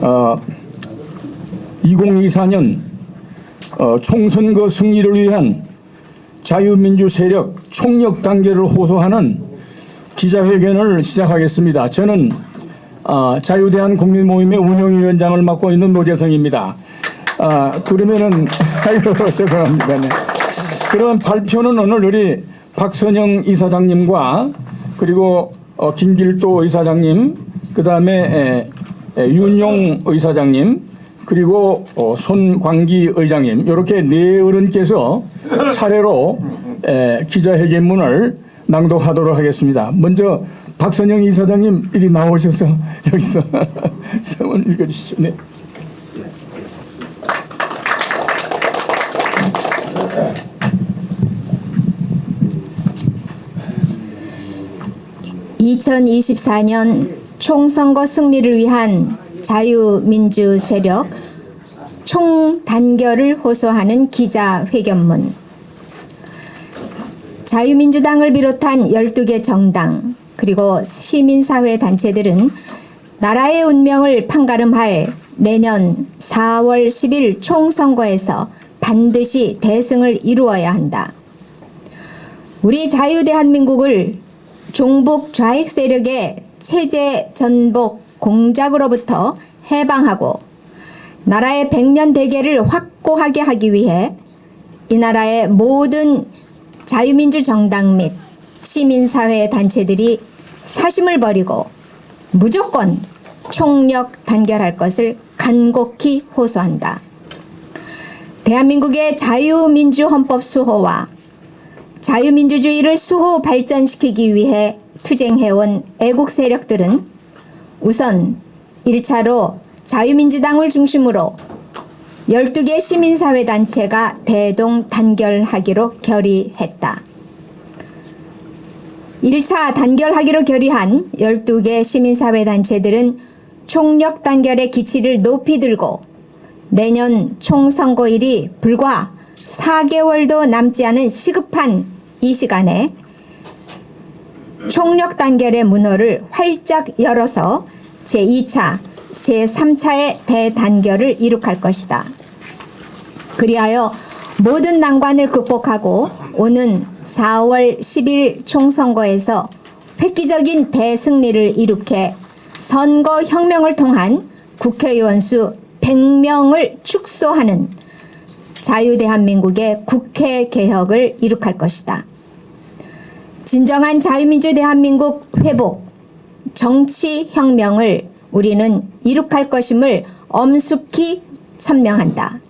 어, 2024년 어, 총선거 승리를 위한 자유민주 세력 총력 단계를 호소하는 기자회견을 시작하겠습니다. 저는 어, 자유대한 국민모임의 운영위원장을 맡고 있는 노재성입니다. 아, 그러면은 아이고 죄송합니다. 네. 그런 발표는 오늘 우리 박선영 이사장님과 그리고 어, 김길도 이사장님 그 다음에 에, 에, 윤용 의사장님 그리고 어, 손광기 의장님 이렇게 네 어른께서 차례로 에, 기자회견문을 낭독하도록 하겠습니다. 먼저 박선영 이사장님 이리 나오셔서 여기서 성을 읽어주시죠. 네. (2024년) 총선거 승리를 위한 자유민주 세력 총단결을 호소하는 기자회견문 자유민주당을 비롯한 12개 정당 그리고 시민사회 단체들은 나라의 운명을 판가름할 내년 4월 10일 총선거에서 반드시 대승을 이루어야 한다. 우리 자유대한민국을 종북 좌익 세력의 체제 전복 공작으로부터 해방하고 나라의 백년 대계를 확고하게 하기 위해 이 나라의 모든 자유민주 정당 및 시민사회 단체들이 사심을 버리고 무조건 총력 단결할 것을 간곡히 호소한다. 대한민국의 자유민주 헌법 수호와 자유민주주의를 수호 발전시키기 위해 투쟁해온 애국 세력들은 우선 1차로 자유민주당을 중심으로 12개 시민사회단체가 대동 단결하기로 결의했다. 1차 단결하기로 결의한 12개 시민사회단체들은 총력 단결의 기치를 높이 들고 내년 총선거일이 불과 4개월도 남지 않은 시급한 이 시간에 총력 단결의 문호를 활짝 열어서 제2차, 제3차의 대단결을 이룩할 것이다. 그리하여 모든 난관을 극복하고 오는 4월 10일 총선거에서 획기적인 대승리를 이룩해 선거 혁명을 통한 국회의원 수 100명을 축소하는 자유대한민국의 국회 개혁을 이룩할 것이다. 진정한 자유민주 대한민국 회복, 정치혁명을 우리는 이룩할 것임을 엄숙히 천명한다.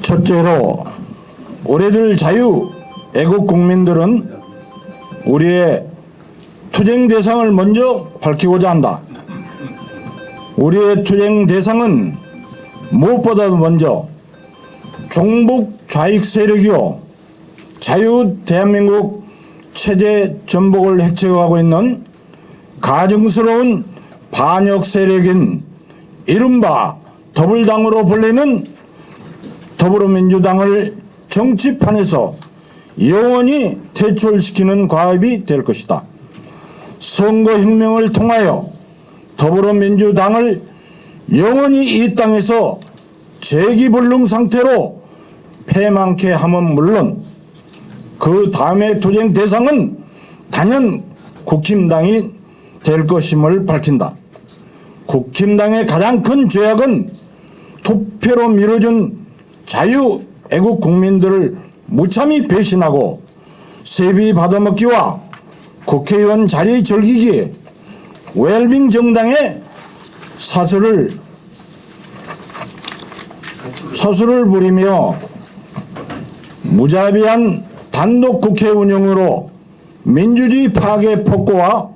첫째로 올해들 자유 애국 국민들은 우리의 투쟁 대상을 먼저 밝히고자 한다. 우리의 투쟁 대상은 무엇보다도 먼저 종북 좌익 세력이요 자유 대한민국 체제 전복을 해쳐가고 있는 가증스러운 반역 세력인 이른바 더불당으로 불리는 더불어민주당을 정치판에서 영원히 퇴출시키는 과업이 될 것이다. 선거혁명을 통하여 더불어민주당을 영원히 이 땅에서 재기불능 상태로 패망케 함은 물론 그 다음의 투쟁 대상은 단연 국힘당이 될 것임을 밝힌다. 국힘당의 가장 큰 죄악은 투표로 미뤄준 자유 애국 국민들을 무참히 배신하고 세비 받아먹기와 국회의원 자리 즐기기에 웰빙 정당의 사설을 사수를 부리며 무자비한 단독 국회 운영으로 민주주의 파괴 폭거와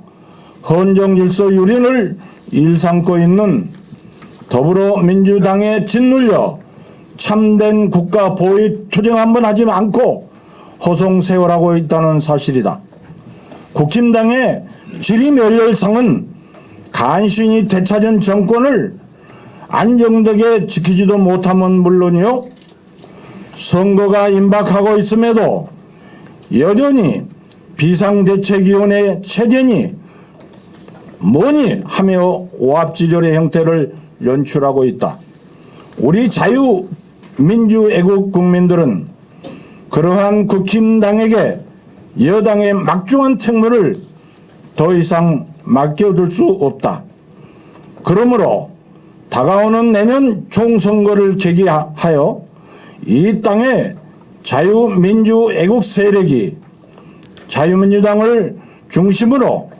헌정 질서 유린을 일삼고 있는 더불어민주당에 짓눌려 참된 국가 보위 투쟁 한번 하지 않고 호송 세월하고 있다는 사실이다. 국힘당의 지리멸렬상은 간신히 되찾은 정권을 안정되게 지키지도 못하면 물론이요 선거가 임박하고 있음에도 여전히 비상대책위원회 체제니 뭐니 하며 오합지졸의 형태를 연출하고 있다. 우리 자유민주애국 국민들은 그러한 국힘당에게 여당의 막중한 책무를 더 이상 맡겨둘 수 없다. 그러므로 다가오는 내년 총선거를 계기하여 이 땅의 자유민주 애국 세력이 자유민주당을 중심으로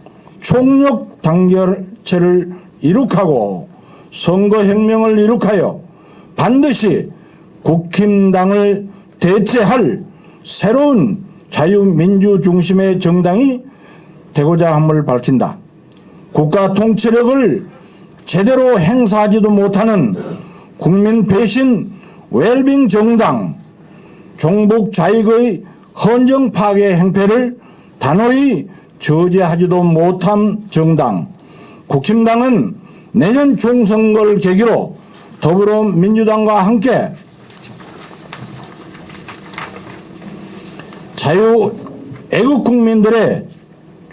총력 단결체를 이룩하고 선거혁명을 이룩하여 반드시 국힘당을 대체할 새로운 자유민주 중심의 정당이 되고자 함을 밝힌다. 국가 통치력을 제대로 행사하지도 못하는 국민 배신 웰빙 정당 종북 좌익의 헌정 파괴 행태를 단호히 저지하지도 못한 정당. 국힘당은 내년 총선거를 계기로 더불어민주당과 함께 자유 애국 국민들의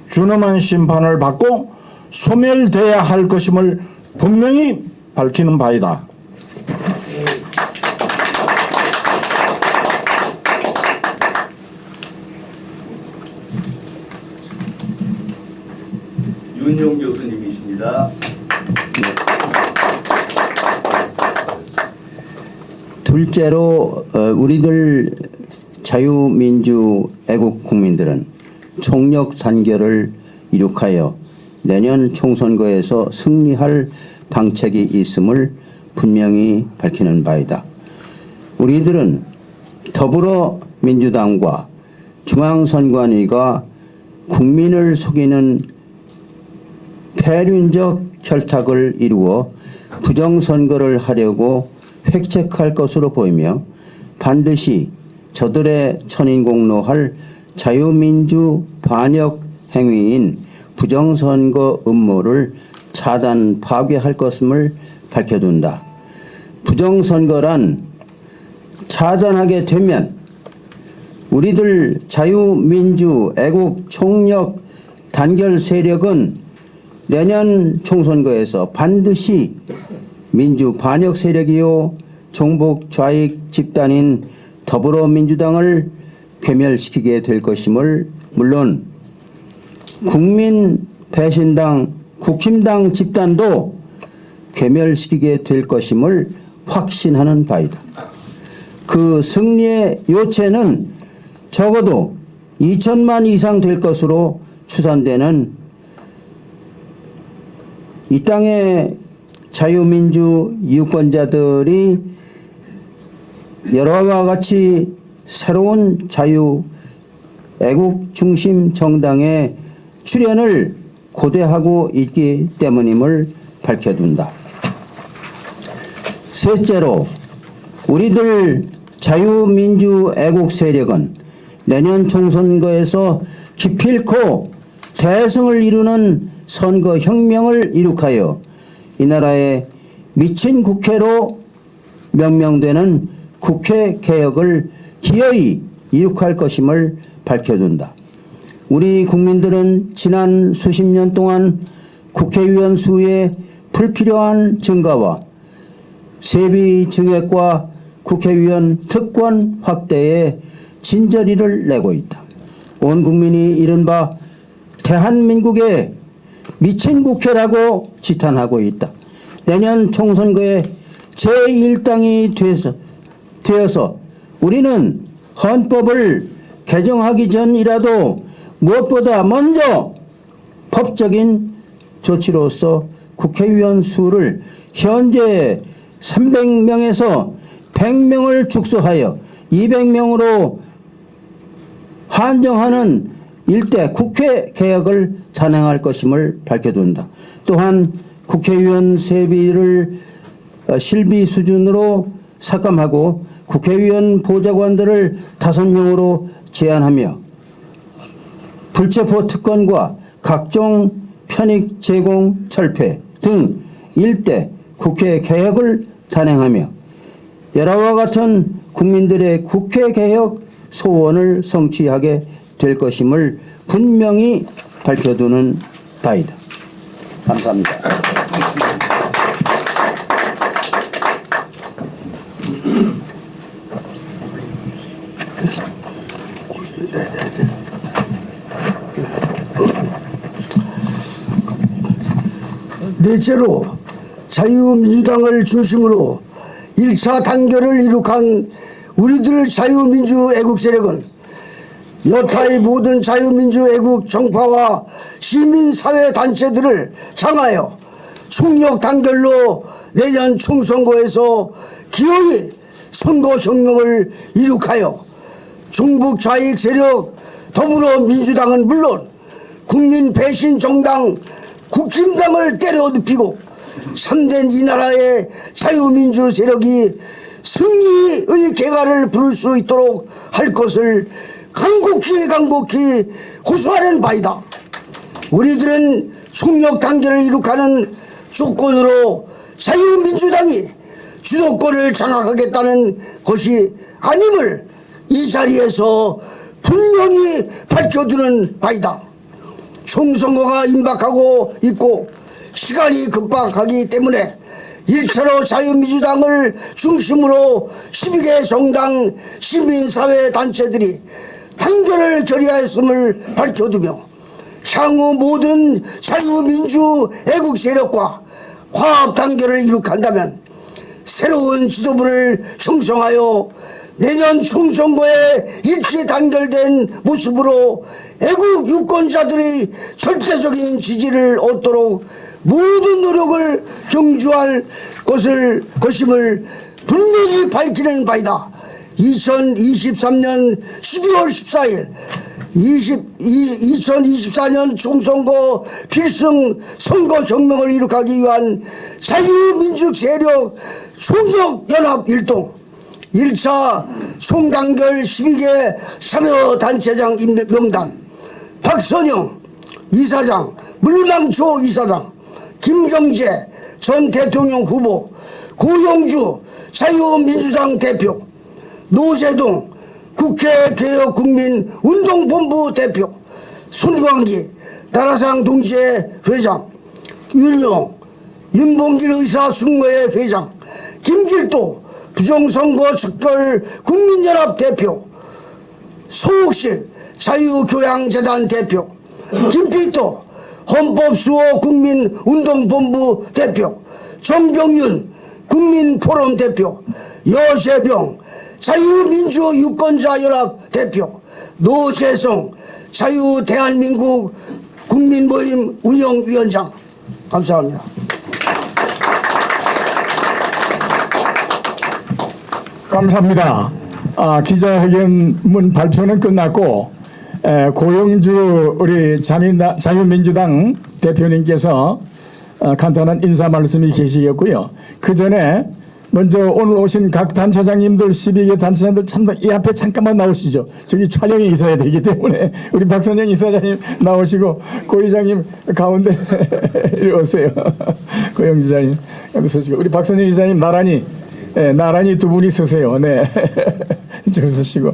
준엄한 심판을 받고 소멸돼야 할 것임을 분명히 밝히는 바이다. 윤용 교수님이십니다. 둘째로 어, 우리들 자유민주 애국 국민들은 총력 단결을 이룩하여 내년 총선거에서 승리할 방책이 있음을 분명히 밝히는 바이다. 우리들은 더불어민주당과 중앙선관위가 국민을 속이는 폐륜적 결탁을 이루어 부정선거를 하려고 획책할 것으로 보이며 반드시 저들의 천인공노할 자유민주 반역 행위인 부정선거 음모를 차단 파괴할 것임을 밝혀둔다. 부정선거란 차단하게 되면 우리들 자유민주 애국 총력 단결 세력은 내년 총선거에서 반드시 민주 반역 세력이요 종북 좌익 집단인 더불어민주당을 괴멸시키게 될 것임을 물론 국민 배신당 국힘당 집단도 괴멸시키게 될 것임을 확신하는 바이다. 그 승리의 요체는 적어도 2천만 이상 될 것으로 추산되는 이 땅의 자유민주 유권자들이 여러와 같이 새로운 자유 애국 중심 정당의 출현을 고대하고 있기 때문임을 밝혀둔다. 셋째로 우리들 자유민주 애국 세력은 내년 총선거에서 기필코 대승을 이루는 선거 혁명을 이룩하여 이 나라의 미친 국회로 명명되는 국회 개혁을 기어이 이룩할 것임을 밝혀둔다. 우리 국민들은 지난 수십 년 동안 국회의원 수의 불필요한 증가와 세비 증액과 국회의원 특권 확대에 진저리를 내고 있다. 온 국민이 이른바 대한민국의 미친 국회라고 지탄하고 있다. 내년 총선거에 제1당이 되어서, 되어서 우리는 헌법을 개정하기 전이라도 무엇보다 먼저 법적인 조치로서 국회의원 수를 현재 300명에서 100명을 축소하여 200명으로 한정하는 일대 국회 개혁을 단행할 것임을 밝혀둔다. 또한 국회의원 세비를 어, 실비 수준으로 삭감하고 국회의원 보좌관들을 다섯 명으로 제한하며 불체포 특권과 각종 편익 제공 철폐 등 일대 국회 개혁을 단행하며 여러와 같은 국민들의 국회 개혁 소원을 성취하게 될 것임을 분명히 밝혀두는 바이다. 감사합니다. 넷째로 자유민주당을 중심으로 1차 단결을 이룩한 우리들 자유민주 애국 세력은 여타의 모든 자유민주 애국 정파와 시민사회 단체들을 향하여 총력 단결로 내년 총선거에서 기어이 선거 정명을 이룩하여 중북 좌익 세력 더불어민주당은 물론 국민 배신 정당 국힘당을 때려 눕히고 참된 이 나라의 자유민주 세력이 승리의 개가를 부를 수 있도록 할 것을 간곡히 간곡히 호소하는 바이다. 우리들은 총력 단계를 이룩하는 조건으로 자유민주당이 주도권을 장악하겠다는 것이 아님을 이 자리에서 분명히 밝혀두는 바이다. 총선거가 임박하고 있고 시간이 급박하기 때문에 1차로 자유민주당을 중심으로 12개 정당 시민사회 단체들이 단결을 결의하였음을 밝혀두며 향후 모든 자유민주 애국 세력과 화합 단결을 이룩한다면 새로운 지도부를 형성하여 내년 총선거에 일치 단결된 모습으로 애국 유권자들의 절대적인 지지를 얻도록 모든 노력을 경주할 것을 것임을 분명히 밝히는 바이다. 2023년 12월 14일 20, 2024년 총선거 필승 선거 정명을 이룩하기 위한 자유민주 세력 총력연합 일동 1차 총단결 12개 참여단체장 명단 박선영 이사장 물망초 이사장 김경재 전 대통령 후보 고영주 자유민주당 대표 노재동 국회 개혁국민운동본부 대표 손광기 나라상 동지회 회장 윤영 윤봉길 의사 숙모회 회장 김길도 부정선거 척결 국민연합 대표 소옥실 자유교양재단 대표 김필도 헌법수호 국민운동본부 대표 정경윤 국민포럼 대표 여재병 자유민주 유권자연합 대표 노재성 자유대한민국 국민모임 운영위원장 감사합니다. 감사합니다. 아, 기자회견문 발표는 끝났고 에, 고영주 우리 자유민주당 대표님께서 어, 간단한 인사 말씀이 계시겠고요. 그 전에 먼저 오늘 오신 각 단체장님들 12개 단체장들 참이 앞에 잠깐만 나오시죠. 저기 촬영이 있어야 되기 때문에 우리 박선영 이사장님 나오시고 고 이장님 가운데 오세요. 고영 지장님 여기 서시고 우리 박선영 이사님 나란히 네, 나란히 두 분이 서세요. 네. 저기 서시고.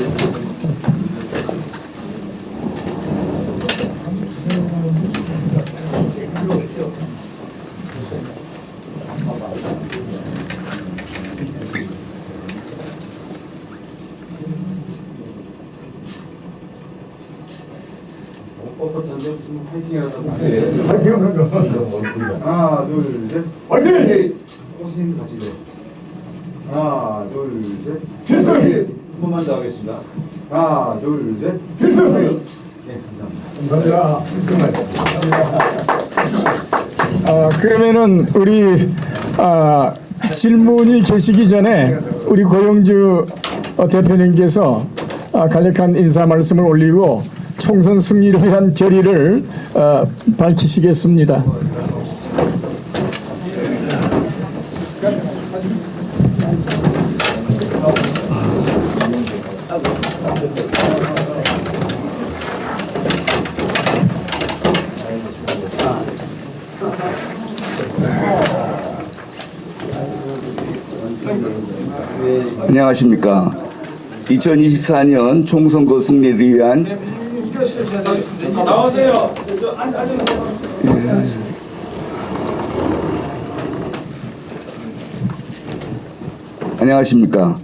그러면은 우리 아, 질문이 계시기 전에 우리 고영주 어, 대표님께서 아, 간략한 인사 말씀을 올리고 총선 승리를 위한 결의를 어, 밝히시겠습니다. 안녕하십니까. 2024년 총선거 승리를 위한 나오세요 안녕하십니까.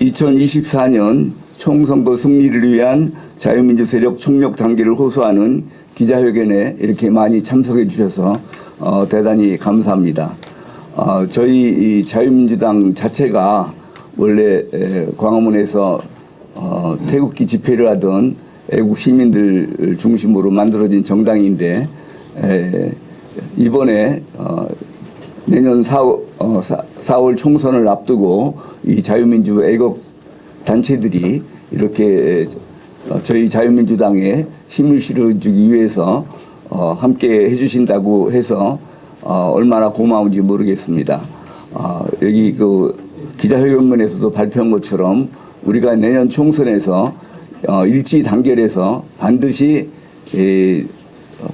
2024년 총선거 승리를 위한 자유민주 세력 총력 단계를 호소하는 기자회견에 이렇게 많이 참석해 주셔서 어, 대단히 감사합니다. 어, 저희 이 자유민주당 자체가 원래 에, 광화문에서 어, 태극기 집회를 하던 애국 시민들 중심으로 만들어진 정당인데 에, 이번에 어, 내년 4월, 어, 4, 월 총선을 앞두고 이 자유민주 애국 단체들이 이렇게 어, 저희 자유민주당에 힘을 실어주기 위해서 어, 함께 해주신다고 해서 어, 얼마나 고마운지 모르겠습니다. 어, 여기 그 기자회견문에서도 발표한 것처럼 우리가 내년 총선에서 어, 일치 단결해서 반드시 에,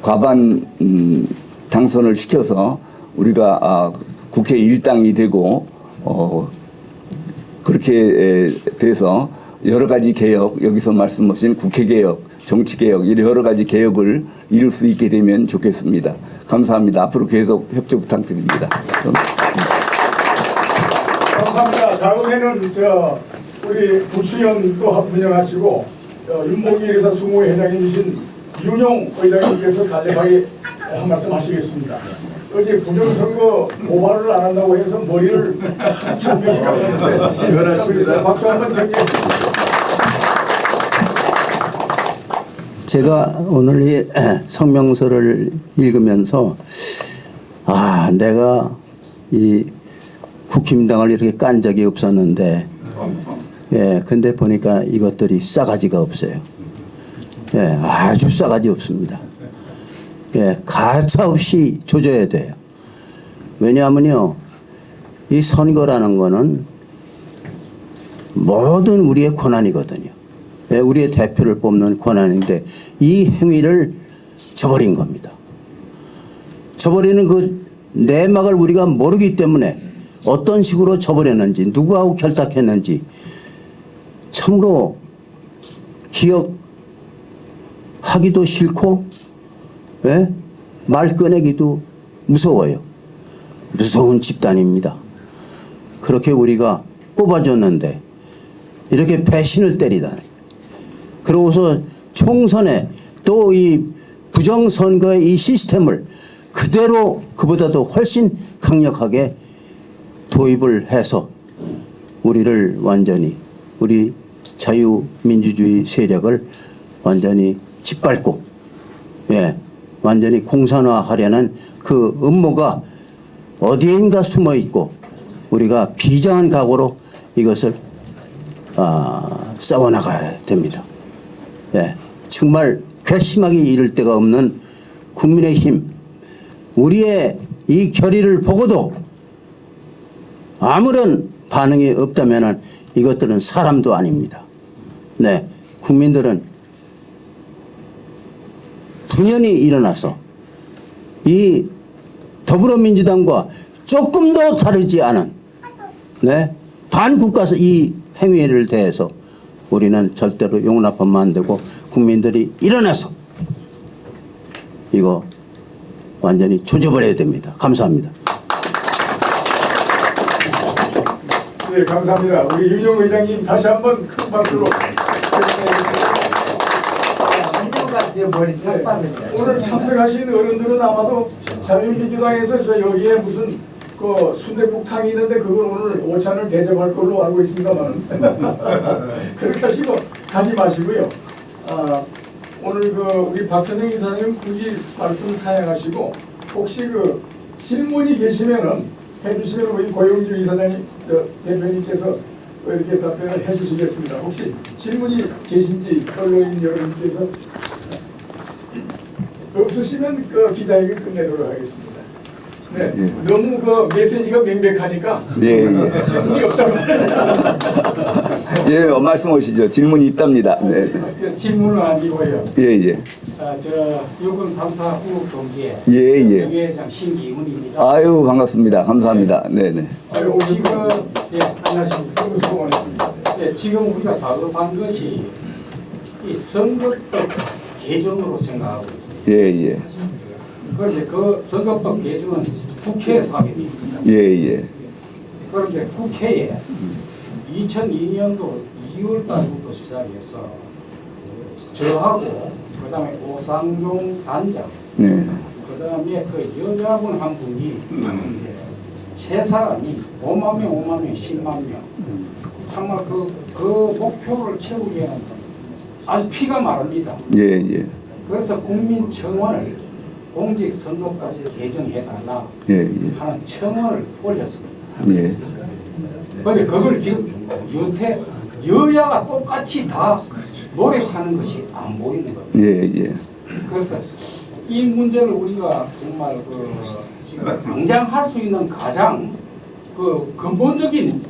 과반 음, 당선을 시켜서 우리가 아, 국회 일당이 되고 어, 그렇게 에, 돼서 여러 가지 개혁 여기서 말씀하신 국회 개혁, 정치 개혁 여러 가지 개혁을 이룰 수 있게 되면 좋겠습니다. 감사합니다. 앞으로 계속 협조 부탁드립니다. 감사합니다. 다음에는 저 우리 부추연도 분영하시고 어, 윤봉길 의사 수모회 회장님이신 윤용 의장님께서 간략하게 한 말씀 하시겠습니다. 어제 부정선거 모발을 안 한다고 해서 머리를 충분히 감았는데 시원하십니다. 박수 한번 청해 제가 오늘 이 성명서를 읽으면서 아 내가 이 국힘당을 이렇게 깐 적이 없었는데 예 근데 보니까 이것들이 싸가지가 없어요 예 아주 싸가지 없습니다 예 가차 없이 조져야 돼요 왜냐하면요 이 선거라는 거는 모든 우리의 권한이거든요. 예, 우리의 대표를 뽑는 권한인데 이 행위를 저버린 겁니다. 저버리는 그 내막을 우리가 모르기 때문에 어떤 식으로 저버렸는지 누구하고 결탁했는지 참으로 기억하기도 싫고 예? 말 꺼내기도 무서워요. 무서운 집단입니다. 그렇게 우리가 뽑아줬는데 이렇게 배신을 때리다니. 그러고서 총선에 또 이 부정선거의 이 시스템을 그대로 그보다도 훨씬 강력하게 도입을 해서 우리를 완전히 우리 자유민주주의 세력을 완전히 짓밟고 예 완전히 공산화하려는 그 음모가 어디인가 숨어 있고 우리가 비장한 각오로 이것을 아, 싸워나가야 됩니다. 예, 정말 괘씸하게 이를 데가 없는 국민의 힘 우리의 이 결의를 보고도 아무런 반응이 없다면 이것들은 사람도 아닙니다. 네, 국민들은 분연히 일어나서 이 더불어민주당과 조금 더 다르지 않은 네, 반국가서 이 행위를 대해서 우리는 절대로 용납하면 안 되고 국민들이 일어나서 이거 완전히 조져버려야 됩니다. 감사합니다. 네, 감사합니다. 우리 윤용 의장님 다시 한번 큰 박수로. 네, 오늘 참석하신 어른들은 아마도 자유민주당에서 저 여기에 무슨 그 순대국탕이 있는데 그걸 오늘 오찬을 대접할 걸로 알고 있습니다만 그렇게 하시고 가지 마시고요. 아, 오늘 그 우리 박선영 이사님 굳이 말씀 사양하시고 혹시 그 질문이 계시면은 해주시면 우리 고영주 이사장님 저 대표님께서 또 이렇게 답변을 해주시겠습니다. 혹시 질문이 계신지 언론인 여러분께서 없으시면 그 기자회견 끝내도록 하겠습니다. 네, 너무 그 메시지가 명백하니까 예, 예. 질문이 없다고 예, 어, 말씀하시죠. 질문이 있답니다. 네. 질문은 아니고요. 예, 예. 아, 저 유근 3사 후국 동지의 예, 예. 명예회장 신기훈입니다. 아유, 반갑습니다. 감사합니다. 네, 네. 아유, 오신 지금 거 예, 안녕하십니까. 수고하셨습니다. 예, 지금 우리가 다급한 것이 이 선거법 개정으로 생각하고 있습니다. 예, 예. 그런데 그 선거법 개정은 하게 됩니다. 예, 예. 그런데 국회에 2002년도 2월 달부터 시작해서 저하고 그다음에 오상종 단장 네. 그다음에 그 여자분 한 분이 이제 세 사람이 5만 명, 5만 명, 10만 명 정말 그, 그 목표를 채우기에는 아주 피가 마릅니다. 예, 예. 그래서 국민 청원을 공직 선거까지 개정해 달라 예, 예. 하는 청원을 올렸습니다. 예. 근데 그걸 지금 여태 여야가 똑같이 다 노력하는 것이 안 보이는 거예요. 예, 예. 그래서 이 문제를 우리가 정말 그 지금 당장 할 수 있는 가장 그 근본적인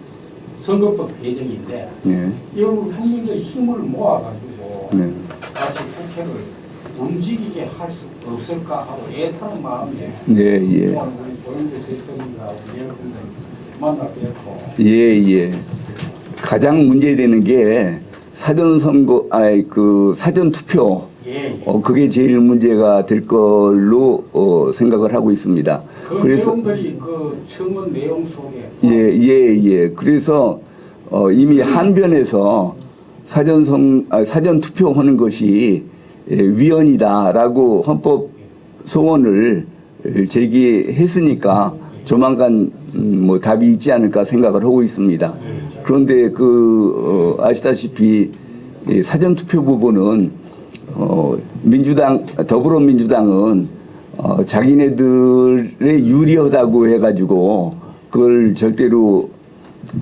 선거법 개정인데 예. 이걸 국민들의 힘을 모아가지고 네. 다시 국회를 움직이게 할 수 없을까 하고 애타는 마음에 예, 예. 우리 고영재 대통령과 여러분들 만나 뵙고 예, 예. 가장 문제되는 게 사전 선거, 아이 그 사전 투표. 예. 어, 그게 제일 문제가 될 걸로 어, 생각을 하고 있습니다. 그 그래서 내용들이 그 청원 내용 속에 예, 예, 예. 그래서 어, 이미 한변에서 사전 선 아, 사전 투표하는 것이 예, 위헌이다라고 헌법 소원을 제기했으니까 조만간 음, 뭐 답이 있지 않을까 생각을 하고 있습니다. 그런데 그 어, 아시다시피 이 사전 투표 부분은 어, 민주당 더불어민주당은 어, 자기네들의 유리하다고 해가지고 그걸 절대로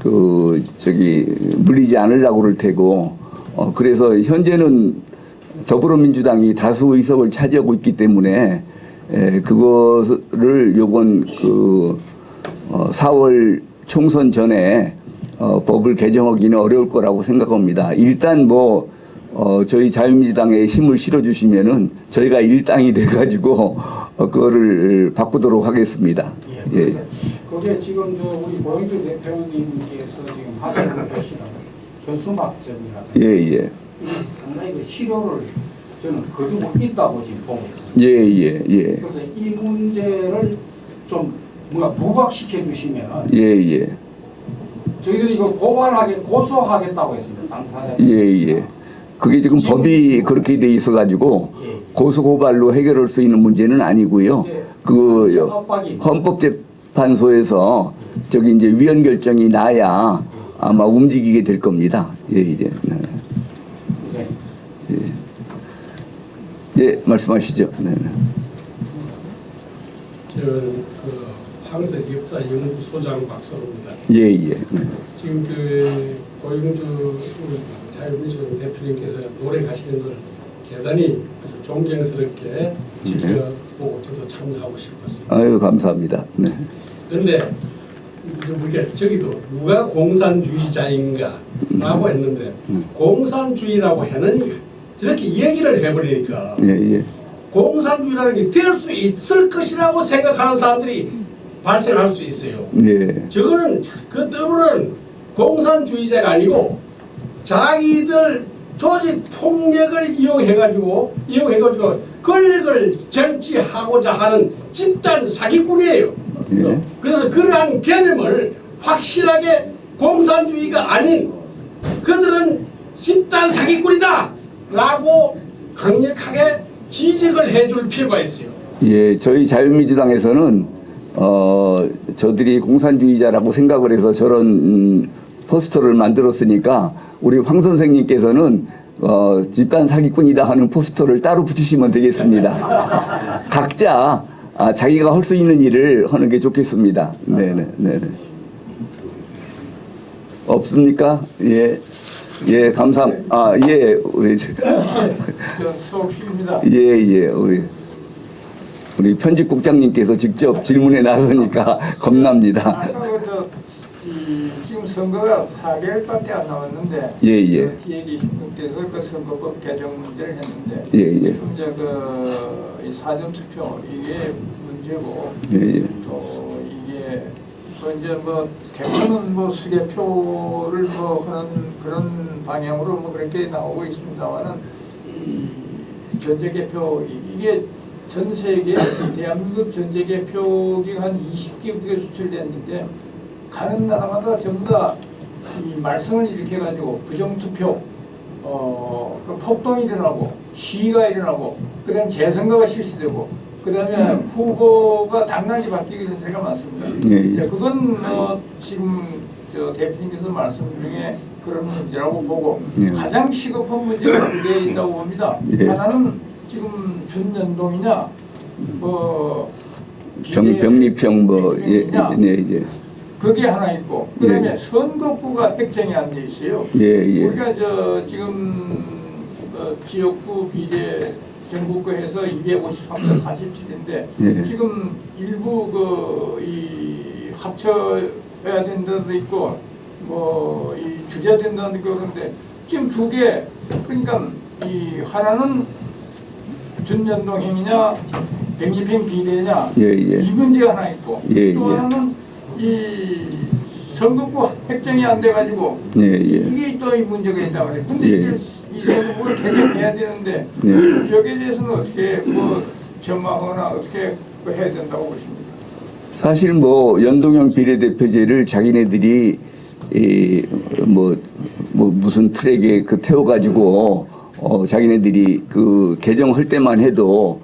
그 저기 물리지 않으려고 그럴 테고 어, 그래서 현재는 더불어민주당이 다수 의석을 차지하고 있기 때문에 에, 그것을 요번 그 어, 4월 총선 전에 어, 법을 개정하기는 어려울 거라고 생각합니다. 일단 뭐 어, 저희 자유민주당에 힘을 실어주시면은 저희가 일당이 돼가지고 어, 그거를 바꾸도록 하겠습니다. 예. 그게 지금 저 우리 고영주 대표님께서 지금 하시고 계시는 현수막점이라는 예, 예. 이 상당히 그 실효를 저는 거두고 있다고 지금 보고 있습니다. 예, 예, 예. 그래서 이 문제를 좀 뭔가 부각시켜 주시면 예, 예. 저희들이 이거 고발하게 고소하겠다고 했습니다. 당사자. 예, 예. 그게 지금 법이 그렇게 돼 있어 가지고 고소 고발로 해결할 수 있는 문제는 아니고요. 그 헌법재판소에서 저기 이제 위헌 결정이 나야 아마 움직이게 될 겁니다. 예, 이제. 네. 네. 예, 말씀하시죠. 네, 네. 황색 역사 연구 소장 박서로입니다. 예, 예. 네. 지금 그 고영주 자유민주당 대표님께서 노력하시는 걸 대단히 존경스럽게 지켜보고 저도 참여하고 싶었어요. 아유, 감사합니다. 네. 그런데 우리가 저기도 누가 공산주의자인가 라고 했는데 공산주의라고 하느니 이렇게 얘기를 해버리니까 예, 예. 공산주의라는 게 될 수 있을 것이라고 생각하는 사람들이 발생할 수 있어요. 예. 저거는 그 떠오르는 공산주의자가 아니고 자기들 조직 폭력을 이용해가지고 이용해가지고 권력을 정치하고자 하는 집단 사기꾼이에요. 예. 그래서 그러한 개념을 확실하게 공산주의가 아닌 그들은 집단 사기꾼이다 라고 강력하게 지적을 해줄 필요가 있어요. 예, 저희 자유민주당에서는 어 저들이 공산주의자라고 생각을 해서 저런 음, 포스터를 만들었으니까 우리 황 선생님께서는 어 집단 사기꾼이다 하는 포스터를 따로 붙이시면 되겠습니다. 각자 아, 자기가 할 수 있는 일을 하는 게 좋겠습니다. 네네 네네. 없습니까? 예. 예, 감사. 아, 예, 우리 수업식입니다. 예, 예, 우리 우리 편집국장님께서 직접 질문에 나서니까 겁납니다. 지금 선거가 4개월밖에 안 남았는데 예, 예. 그 계신 분께서 그 선거법 개정 문제를 했는데 예, 예. 이제 그이 사전 투표 이게 문제고 예, 예. 또 이게 또 이제 뭐 대부분은 뭐 수개표를 뭐 하는 그런 방향으로 뭐 그렇게 나오고 있습니다만은 이 전제 개표 이게 전 세계 대한민국 전제개표기가 한 20개국에 수출됐는데 가는 나라마다 전부 다 이 말썽을 일으켜 가지고 부정투표 어, 그 폭동이 일어나고 시위가 일어나고 그다음 재선거가 실시되고 그다음에 후보가 당락이 바뀌게 된 데가 많습니다. 예, 예. 네, 그건 어, 지금 저 대표님께서 말씀 중에 그런 문제라고 보고 예. 가장 시급한 문제가 두 개 있다고 봅니다. 예. 하나는 지금 준연동이냐 뭐 병, 병리평 뭐 예, 비례 네, 예. 그게 하나 있고 그다음에 예. 선거구가 획정이 안 돼 있어요. 예, 예. 우리가 저 지금 어, 지역구 비례 전국구에서 253대 47인데 예. 지금 일부 그 이 합쳐야 된다도 있고 뭐 이 줄여야 된다는 거 그런데 지금 두 개 그러니까 이 하나는 준연동행이냐 백립행 비례냐 예, 예. 이 문제가 하나 있고 예, 또 예. 하나는 이 선거구 획정이 안 돼가지고 예, 예. 이게 또 이 문제가 있다 그래. 근데 예. 이 선거구를 개정해야 되는데 네. 여기에 대해서는 어떻게 뭐 점하거나 어떻게 그 해야 된다고 보십니까? 사실 뭐 연동형 비례대표제를 자기네들이 이뭐 뭐 무슨 트랙에 그 태워가지고 어 자기네들이 그 개정할 때만 해도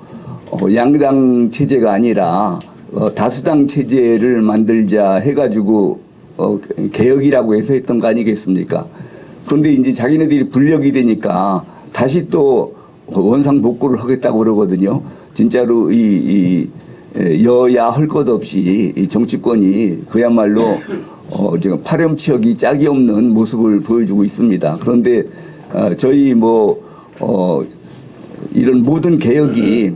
어 양당 체제가 아니라 어 다수당 체제를 만들자 해가지고 어 개혁이라고 해서 했던 거 아니겠습니까? 그런데 이제 자기네들이 불력이 되니까 다시 또 원상 복구를 하겠다고 그러거든요. 진짜로 이, 이 에, 여야 할 것 없이 이 정치권이 그야말로 어, 지금 파렴치역이 짝이 없는 모습을 보여주고 있습니다. 그런데 어, 저희 뭐 어, 이런 모든 개혁이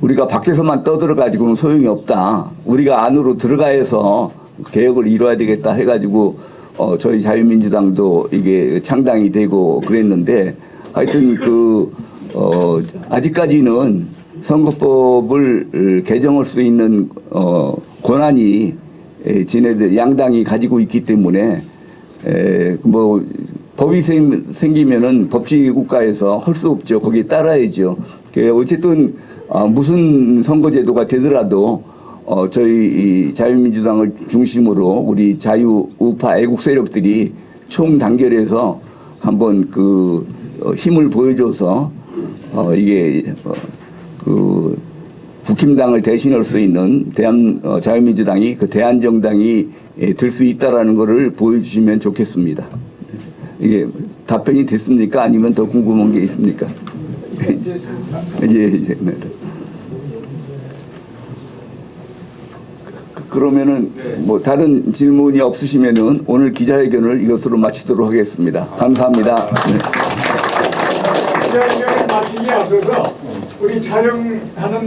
우리가 밖에서만 떠들어 가지고는 소용이 없다. 우리가 안으로 들어가서 개혁을 이뤄야 되겠다 해가지고 어, 저희 자유민주당도 이게 창당이 되고 그랬는데 하여튼 그 어, 아직까지는 선거법을 개정할 수 있는 어, 권한이 에, 지네들 양당이 가지고 있기 때문에 에, 뭐 법이 생, 생기면은 법치 국가에서 할 수 없죠. 거기에 따라야죠. 그 어쨌든 아, 무슨 선거제도가 되더라도 어, 저희 이 자유민주당을 중심으로 우리 자유 우파 애국 세력들이 총 단결해서 한번 그 어, 힘을 보여줘서 어, 이게 어, 그 국힘당을 대신할 수 있는 대한 어, 자유민주당이 그 대한정당이 예, 될수 있다라는 것을 보여주시면 좋겠습니다. 이게 답변이 됐습니까? 아니면 더 궁금한 게 있습니까? 예, 예, 네. 그- 그러면은 뭐 다른 질문이 없으시면은 오늘 기자회견을 이것으로 마치도록 하겠습니다. 감사합니다. 네. 기자회견 마치기 앞서서 우리 촬영하는